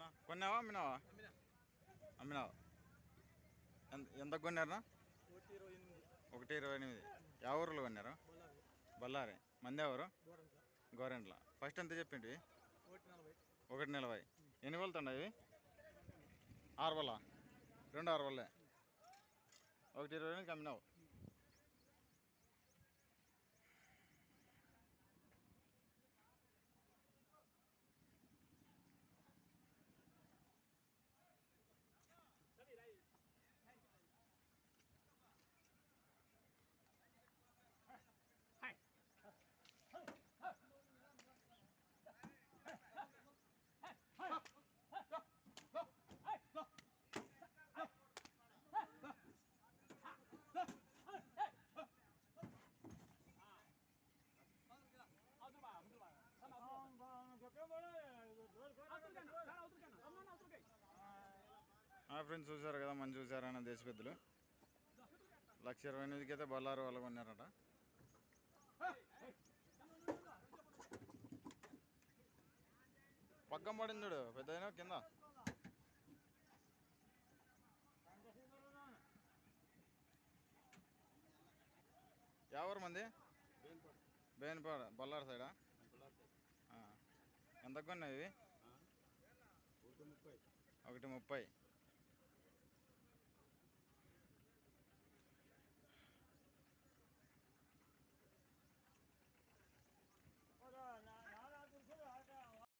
కొన్నావా? అమ్మినావా? అమ్మినావా? ఎంత ఎంత కొన్నారనా ఒకటి ఇరవై ఎనిమిది. యా ఊర్లో కొన్నారు? బళ్ళారి. మంది ఎవరు? గోరెంట్ల. ఫస్ట్ ఎంత చెప్పింటివి ఒకటి నలభై. ఎన్ని వల్లు ఇవి? ఆరు వల్ల రెండు ఆరు వల్లే ఒకటి ఇరవై ఎనిమిది అమ్మినావు. ఫ్రెండ్స్ చూసారు కదా మంచి చూసారన్న దేశ పెద్దలు. లక్ష ఇరవై ఎనిమిదికి అయితే బల్లారు వాళ్ళు కొన్నారట. పక్కం పడింది చూడు పెద్ద కింద. ఎవరు మంది? బేన్పాడ బల్లారు సైడా? ఎంత కొన్నాయి ఇవి? ఒకటి ముప్పై.